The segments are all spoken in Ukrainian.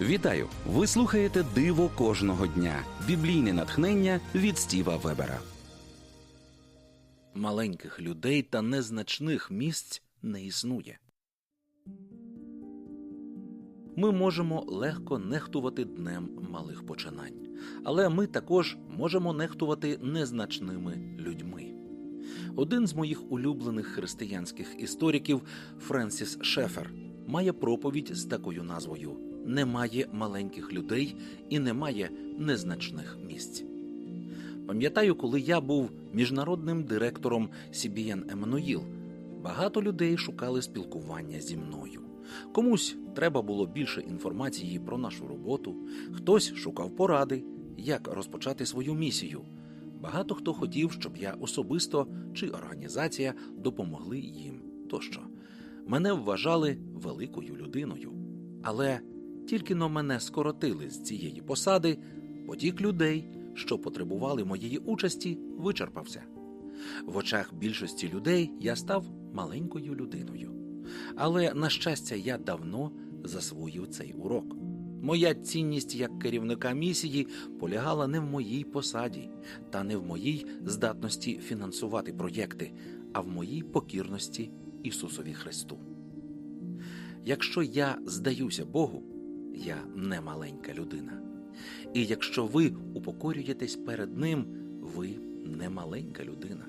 Вітаю! Ви слухаєте Диво кожного дня. Біблійне натхнення від Стіва Вебера. Маленьких людей та незначних місць не існує. Ми можемо легко нехтувати днем малих починань, але ми також можемо нехтувати незначними людьми. Один з моїх улюблених християнських істориків Френсіс Шефер має проповідь з такою назвою Немає маленьких людей і немає незначних місць. Пам'ятаю, коли я був міжнародним директором CBN Еммануїл, багато людей шукали спілкування зі мною. Комусь треба було більше інформації про нашу роботу, хтось шукав поради, як розпочати свою місію. Багато хто хотів, щоб я особисто чи організація допомогли їм тощо. Мене вважали великою людиною. Але тільки но мене скоротили з цієї посади, потік людей, що потребували моєї участі, вичерпався. В очах більшості людей я став маленькою людиною. Але, на щастя, я давно засвоїв цей урок. Моя цінність як керівника місії полягала не в моїй посаді та не в моїй здатності фінансувати проєкти, а в моїй покірності Ісусові Христу. Якщо я здаюся Богу, я не маленька людина. І якщо ви упокорюєтесь перед Ним, ви не маленька людина.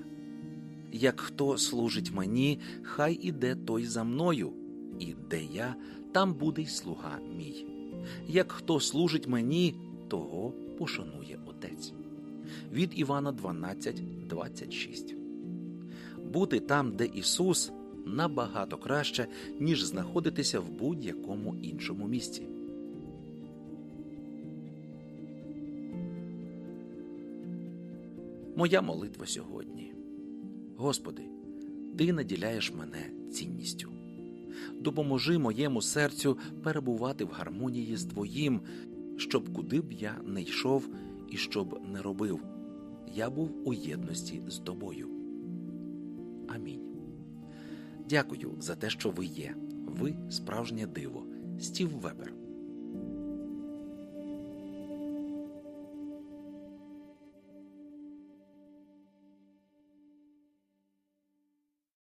Як хто служить мені, хай іде той за мною, і де я, там буде й слуга мій. Як хто служить мені, того пошанує Отець. Від Івана 12, 26. Бути там, де Ісус, набагато краще, ніж знаходитися в будь-якому іншому місці. Моя молитва сьогодні. Господи, Ти наділяєш мене цінністю. Допоможи моєму серцю перебувати в гармонії з Твоїм, щоб куди б я не йшов і щоб не робив, я був у єдності з тобою. Амінь. Дякую за те, що ви є. Ви справжнє диво. Стів Вебер.